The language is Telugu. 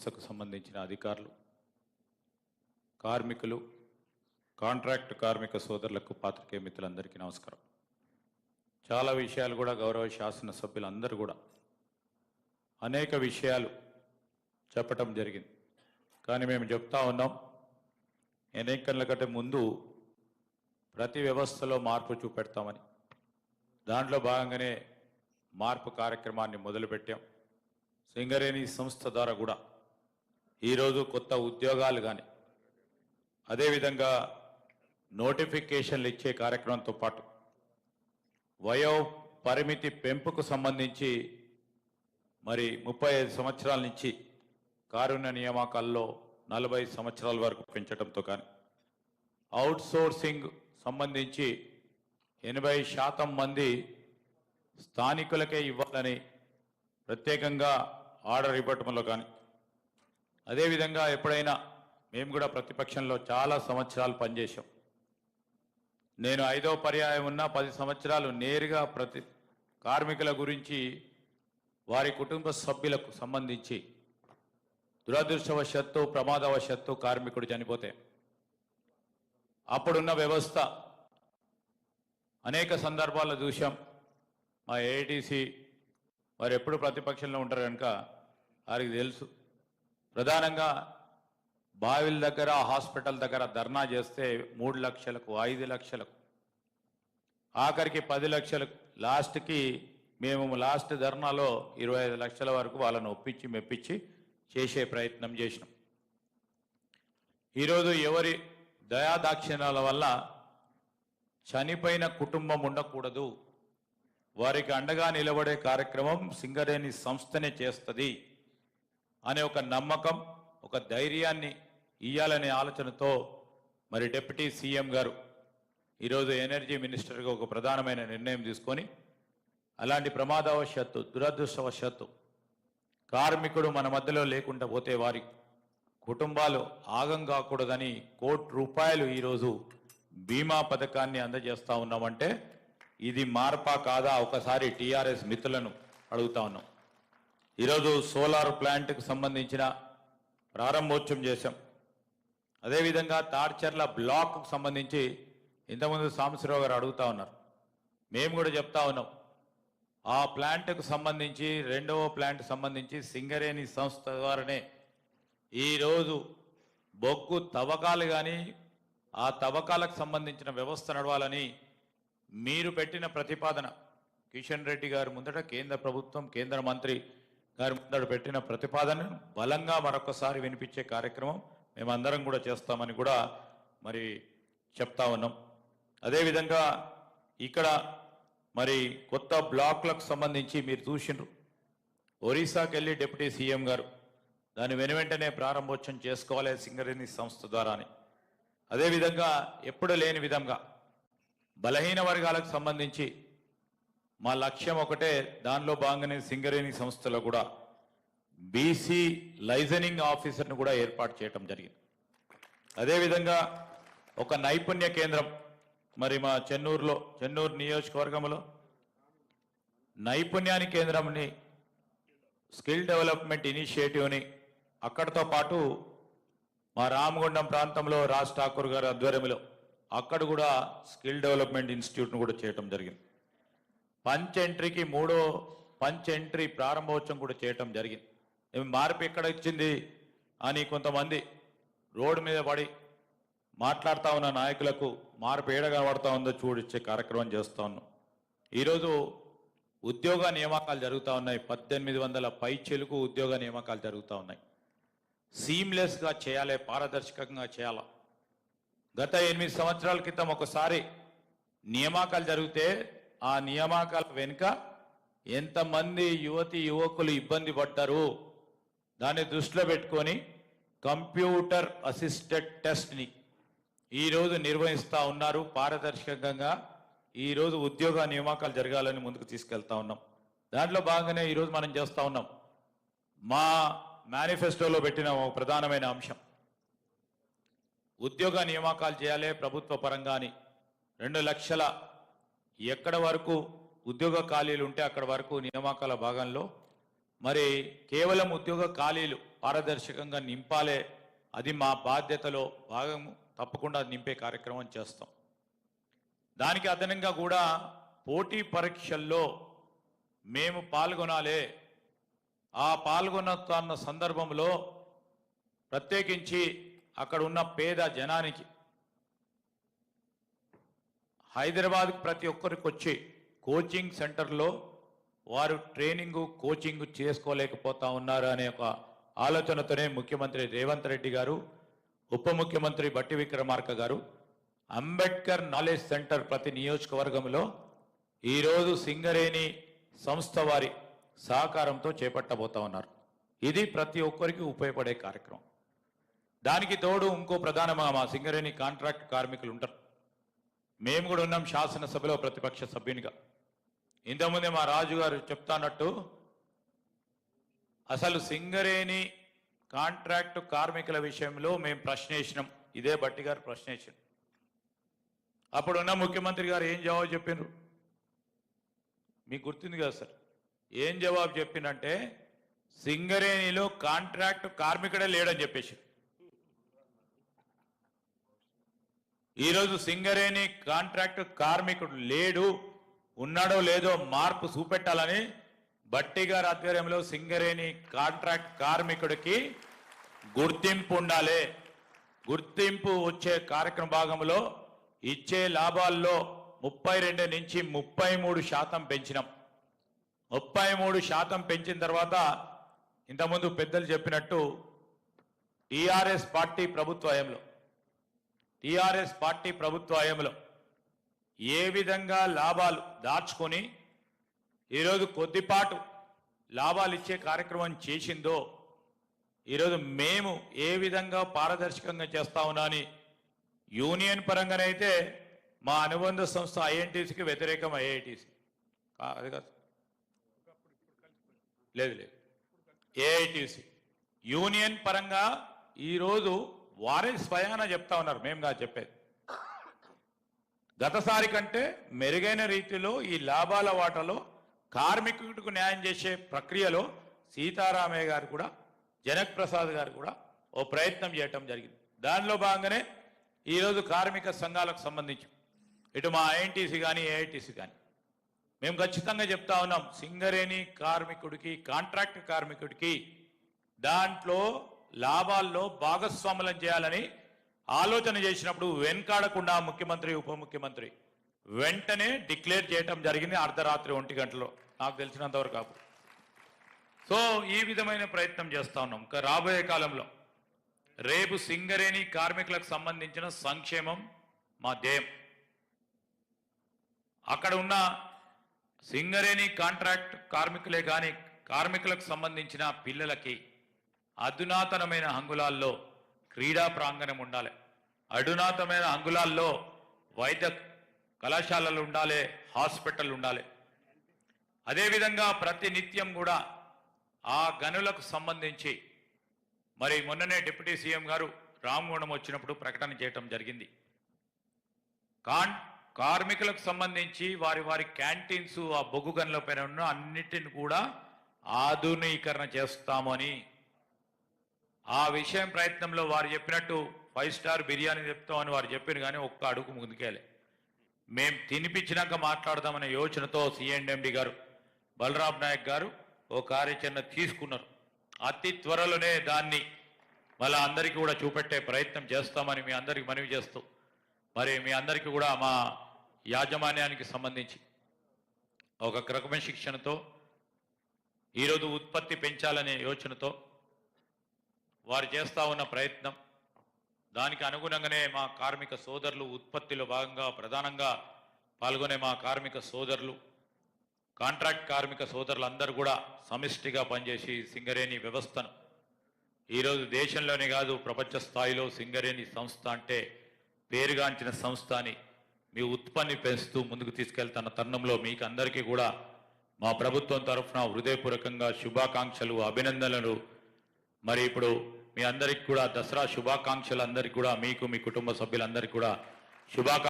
సంస్థకు సంబంధించిన అధికారులు కార్మికులు కాంట్రాక్ట్ కార్మిక సోదరులకు పాత్రికేయ మిత్రులందరికీ నమస్కారం. చాలా విషయాలు కూడా గౌరవ శాసనసభ్యులందరూ కూడా అనేక విషయాలు చెప్పటం జరిగింది. కానీ మేము చెప్తా ఉన్నాం ఎన్నికల కంటే ముందు ప్రతి వ్యవస్థలో మార్పు చూపెడతామని. దాంట్లో భాగంగానే మార్పు కార్యక్రమాన్ని మొదలుపెట్టాం. సింగరేణి సంస్థ ద్వారా కూడా ఈరోజు కొత్త ఉద్యోగాలు కానీ అదేవిధంగా నోటిఫికేషన్లు ఇచ్చే కార్యక్రమంతో పాటు వయో పరిమితి పెంపుకు సంబంధించి మరి ముప్పై ఐదు సంవత్సరాల నుంచి కారుణ్య నియామకాల్లో నలభై సంవత్సరాల వరకు పెంచడంతో కానీ అవుట్ సోర్సింగ్ సంబంధించి ఎనభై శాతం మంది స్థానికులకే ఇవ్వాలని ప్రత్యేకంగా ఆర్డర్ ఇవ్వటంలో కానీ అదేవిధంగా ఎప్పుడైనా మేము కూడా ప్రతిపక్షంలో చాలా సంవత్సరాలు పనిచేశాం. నేను ఐదో పర్యాయం ఉన్న పది సంవత్సరాలు నేరుగా ప్రతి కార్మికుల గురించి వారి కుటుంబ సభ్యులకు సంబంధించి దురదృష్టవశత్తు ప్రమాదవశత్తు కార్మికుడు చనిపోతే అప్పుడున్న వ్యవస్థ అనేక సందర్భాల్లో చూశాం. మా ఏటీసీ వారు ఎప్పుడు ప్రతిపక్షంలో ఉంటారు కనుక వారికి తెలుసు. ప్రధానంగా బావిల దగ్గర హాస్పిటల్ దగ్గర ధర్నా చేస్తే మూడు లక్షలకు ఐదు లక్షలకు ఆఖరికి పది లక్షలకు లాస్ట్కి మేము లాస్ట్ ధర్నాలో ఇరవై ఐదు లక్షల వరకు వాళ్ళని ఒప్పించి మెప్పించి చేసే ప్రయత్నం చేసినాం. ఈరోజు ఎవరి దయాదాక్షిణ్యాల వల్ల చనిపోయిన కుటుంబం ఉండకూడదు వారికి అండగా నిలబడే కార్యక్రమం సింగరేణి సంస్థనే చేస్తుంది. అనే ఒక నమ్మకం ఒక ధైర్యాన్ని ఇయ్యాలనే ఆలోచనతో మరి డిప్యూటీ సీఎం గారు ఈరోజు ఎనర్జీ మినిస్టర్గా ఒక ప్రధానమైన నిర్ణయం తీసుకొని అలాంటి ప్రమాదవశాత్తు దురదృష్టవశాత్తు కార్మికుడు మన మధ్యలో లేకుండా పోతే వారి కుటుంబాలు ఆగం కాకూడదని కోటి రూపాయలు ఈరోజు బీమా పథకాన్ని అందజేస్తా ఉన్నామంటే ఇది మార్పా కాదా? ఒకసారి టీఆర్ఎస్ మిత్రులను అడుగుతా ఉన్నాం. ఈరోజు సోలార్ ప్లాంట్కి సంబంధించిన ప్రారంభోత్సవం చేశాం. అదేవిధంగా తాడ్చర్ల బ్లాక్కు సంబంధించి ఇంతకుముందు సాంబశివరావు గారు అడుగుతా ఉన్నారు. మేము కూడా చెప్తా ఉన్నాం. ఆ ప్లాంట్కు సంబంధించి రెండవ ప్లాంట్ సంబంధించి సింగరేణి సంస్థ ద్వారానే ఈరోజు బొగ్గు తవ్వకాలు కానీ ఆ తవ్వకాలకు సంబంధించిన వ్యవస్థ నడవాలని మీరు పెట్టిన ప్రతిపాదన కిషన్ రెడ్డి గారు ముందట కేంద్ర ప్రభుత్వం కేంద్ర మంత్రి గారి ముందట పెట్టిన ప్రతిపాదనను బలంగా మరొకసారి వినిపించే కార్యక్రమం మేమందరం కూడా చేస్తామని కూడా మరి చెప్తా ఉన్నాం. అదేవిధంగా ఇక్కడ మరి కొత్త బ్లాక్లకు సంబంధించి మీరు చూసిండ్రు. ఒరిస్సాకి వెళ్ళి డిప్యూటీ సీఎం గారు దాని వెను వెంటనే ప్రారంభోత్సవం చేసుకోవాలి సింగరేణి సంస్థ ద్వారానే. అదేవిధంగా ఎప్పుడు లేని విధంగా బలహీన వర్గాలకు సంబంధించి మా లక్ష్యం ఒకటే దానిలో భాగంగానే సింగరేణి సంస్థలో కూడా బీసీ లైజనింగ్ ఆఫీసర్ను కూడా ఏర్పాటు చేయటం జరిగింది. అదేవిధంగా ఒక నైపుణ్య కేంద్రం మరి మా చెన్నూరులో చెన్నూరు నియోజకవర్గంలో నైపుణ్యాని కేంద్రంని స్కిల్ డెవలప్మెంట్ ఇనిషియేటివ్ని అక్కడితో పాటు మా రామగుండం ప్రాంతంలో రాజ్ ఠాకూర్ గారి ఆధ్వర్యంలో అక్కడ కూడా స్కిల్ డెవలప్మెంట్ ఇన్స్టిట్యూట్ను కూడా చేయటం జరిగింది. పంచ్ ఎంట్రీకి మూడో పంచ్ ఎంట్రీ ప్రారంభోత్సవం కూడా చేయటం జరిగింది. మార్పు ఎక్కడ ఇచ్చింది అని కొంతమంది రోడ్డు మీద పడి మాట్లాడుతూ ఉన్న నాయకులకు మార్పు ఏడగా పడుతూ ఉందో చూడిచ్చే కార్యక్రమం చేస్తూ ఉన్నాం. ఈరోజు ఉద్యోగ నియామకాలు జరుగుతూ ఉన్నాయి. పద్దెనిమిది వందల పై చెలుకు ఉద్యోగ నియామకాలు జరుగుతూ ఉన్నాయి. సీమ్లెస్గా చేయాలి పారదర్శకంగా చేయాలి. గత ఎనిమిది సంవత్సరాల క్రితం ఒకసారి నియామకాలు జరిగితే ఆ నియామకాల వెనుక ఎంతమంది యువతి యువకులు ఇబ్బంది పడ్డారు? దాన్ని దృష్టిలో పెట్టుకొని కంప్యూటర్ అసిస్టెడ్ టెస్ట్ని ఈరోజు నిర్వహిస్తూ ఉన్నారు. పారదర్శకంగా ఈరోజు ఉద్యోగ నియామకాలు జరగాలని ముందుకు తీసుకెళ్తా ఉన్నాం. దాంట్లో భాగంగానే ఈరోజు మనం చేస్తూ ఉన్నాం. మా మేనిఫెస్టోలో పెట్టిన ఒక ప్రధానమైన అంశం. ఉద్యోగ నియామకాలు చేయాలి ప్రభుత్వ పరంగా అని రెండు లక్షల ఎక్కడ వరకు ఉద్యోగ ఖాళీలు ఉంటే అక్కడ వరకు నియామకాల భాగంలో మరి కేవలం ఉద్యోగ ఖాళీలు పారదర్శకంగా నింపాలే అది మా బాధ్యతలో భాగం తప్పకుండా నింపే కార్యక్రమం చేస్తాం. దానికి అదనంగా కూడా పోటీ పరీక్షల్లో మేము పాల్గొనాలే. ఆ పాల్గొన్న సందర్భంలో ప్రత్యేకించి అక్కడ ఉన్న పేద జనానికి హైదరాబాద్కు ప్రతి ఒక్కరికి వచ్చి కోచింగ్ సెంటర్లో వారు ట్రైనింగ్ కోచింగ్ చేసుకోలేకపోతా ఉన్నారు అనే ఒక ఆలోచనతోనే ముఖ్యమంత్రి రేవంత్ రెడ్డి గారు ఉప ముఖ్యమంత్రి బట్టి విక్రమార్క గారు అంబేద్కర్ నాలెడ్జ్ సెంటర్ ప్రతి నియోజకవర్గంలో ఈరోజు సింగరేణి సంస్థ వారి సహకారంతో చేపట్టబోతా ఉన్నారు. ఇది ప్రతి ఒక్కరికి ఉపయోగపడే కార్యక్రమం. దానికి తోడు ఇంకో ప్రధానమా మా సింగరేణి కాంట్రాక్ట్ కార్మికులు ఉంటారు. మేము కూడా ఉన్నాం శాసనసభలో ప్రతిపక్ష సభ్యునిగా. ఇంతకుముందే మా రాజు గారు చెప్తానట్టు అసలు సింగరేణి కాంట్రాక్ట్ కార్మికుల విషయంలో మేము ప్రశ్నించినాం ఇదే బట్టి గారు ప్రశ్న అప్పుడున్న ముఖ్యమంత్రి గారు ఏం జవాబు చెప్పినారు మీకు గుర్తుంది కదా సార్ ఏం జవాబు చెప్పిందంటే సింగరేణిలో కాంట్రాక్ట్ కార్మికుడే లేడని చెప్పేసి ఈరోజు సింగరేణి కాంట్రాక్ట్ కార్మికుడు లేడు ఉన్నాడో లేదో మార్పు చూపెట్టాలని బట్టి గారి ఆధ్వర్యంలో సింగరేణి కాంట్రాక్ట్ కార్మికుడికి గుర్తింపు ఉండాలి. గుర్తింపు వచ్చే కార్యక్రమ భాగంలో ఇచ్చే లాభాల్లో ముప్పై రెండు నుంచి ముప్పై మూడు శాతం పెంచినాం. ముప్పై మూడు శాతం పెంచిన తర్వాత ఇంతకుముందు పెద్దలు చెప్పినట్టు టిఆర్ఎస్ పార్టీ ప్రభుత్వ హయంలో టిఆర్ఎస్ పార్టీ ప్రభుత్వ హయాంలో ఏ విధంగా లాభాలు దాచుకొని ఈరోజు కొద్దిపాటు లాభాలు ఇచ్చే కార్యక్రమం చేసిందో ఈరోజు మేము ఏ విధంగా పారదర్శకంగా చేస్తా ఉన్నా అని యూనియన్ పరంగానైతే మా అనుబంధ సంస్థ ఐఎన్టీసీకి వ్యతిరేకం ఐఐటీసీ. అది కాదు. లేదు లేదు. ఏఐటీసీ. యూనియన్ పరంగా ఈరోజు వారే స్వయాన చెప్తా ఉన్నారు మేము కాదు చెప్పేది. గతసారి కంటే మెరుగైన రీతిలో ఈ లాభాల వాటలో కార్మికుడికి న్యాయం చేసే ప్రక్రియలో సీతారామయ్య గారు కూడా జనక్ ప్రసాద్ గారు కూడా ఓ ప్రయత్నం చేయటం జరిగింది. దానిలో భాగంగానే ఈరోజు కార్మిక సంఘాలకు సంబంధించి ఇటు మా ఐఎన్టీసీ కానీ ఏఐటీసీ కానీ మేము ఖచ్చితంగా చెప్తా ఉన్నాం సింగరేణి కార్మికుడికి కాంట్రాక్ట్ కార్మికుడికి దాంట్లో లాభాల్లో భాగస్వాములం చేయాలని ఆలోచన చేసినప్పుడు వెనకాడకుండా ముఖ్యమంత్రి ఉప ముఖ్యమంత్రి వెంటనే డిక్లేర్ చేయటం జరిగింది అర్ధరాత్రి ఒంటి గంటలో. నాకు తెలిసినంతవరకు కాదు. సో ఈ విధమైన ప్రయత్నం చేస్తా ఉన్నాం. ఇంకా రాబోయే కాలంలో రేపు సింగరేణి కార్మికులకు సంబంధించిన సంక్షేమం మా ధ్యేయం అక్కడ ఉన్న సింగరేణి కాంట్రాక్ట్ కార్మికులే కానీ కార్మికులకు సంబంధించిన పిల్లలకి అధునాతనమైన అంగుళాల్లో క్రీడా ప్రాంగణం ఉండాలి. అధునాతనమైన అంగుళాల్లో వైద్య కళాశాలలు ఉండాలి హాస్పిటల్ ఉండాలి. అదేవిధంగా ప్రతి నిత్యం కూడా ఆ గనులకు సంబంధించి మరి మొన్ననే డిప్యూటీ సీఎం గారు రామగుణం వచ్చినప్పుడు ప్రకటన చేయటం జరిగింది. కాన్ కార్మికులకు సంబంధించి వారి వారి క్యాంటీన్స్ ఆ బొగ్గు గనుల పైన ఉన్న అన్నిటిని కూడా ఆధునీకరణ చేస్తామని ఆ విషయం ప్రయత్నంలో వారు చెప్పినట్టు ఫైవ్ స్టార్ బిర్యానీ చెప్తామని వారు చెప్పారు కానీ ఒక్క అడుగు ముందుకేలే. మేము తినిపించినాక మాట్లాడదామనే యోచనతో సిఎండ్ఎండి గారు బలరాం నాయక్ గారు ఓ కార్యాచరణ తీసుకున్నారు. అతి త్వరలోనే దాన్ని మళ్ళా అందరికీ కూడా చూపెట్టే ప్రయత్నం చేస్తామని మీ అందరికీ మనవి చేస్తూ మరి మీ అందరికీ కూడా మా యాజమాన్యానికి సంబంధించి ఒక క్రమశిక్షణతో ఈరోజు ఉత్పత్తి పెంచాలనే యోచనతో వారు చేస్తా ఉన్న ప్రయత్నం. దానికి అనుగుణంగానే మా కార్మిక సోదరులు ఉత్పత్తిలో భాగంగా ప్రధానంగా పాల్గొనే మా కార్మిక సోదరులు కాంట్రాక్ట్ కార్మిక సోదరులందరూ కూడా సమిష్టిగా పనిచేసి సింగరేణి వ్యవస్థను. ఈరోజు దేశంలోనే కాదు ప్రపంచ స్థాయిలో సింగరేణి సంస్థ అంటే పేరుగాంచిన సంస్థ అని మీ ఉత్పత్తి పెంచుతూ ముందుకు తీసుకెళ్తున్న తరుణంలో మీకు అందరికీ కూడా మా ప్రభుత్వం తరఫున హృదయపూర్వకంగా శుభాకాంక్షలు అభినందనలు మరి ఇప్పుడు మీ అందరికి కూడా దసరా శుభాకాంక్షలు అందరికి కూడా మీకు మీ కుటుంబ సభ్యులందరికీ కూడా శుభాకాంక్ష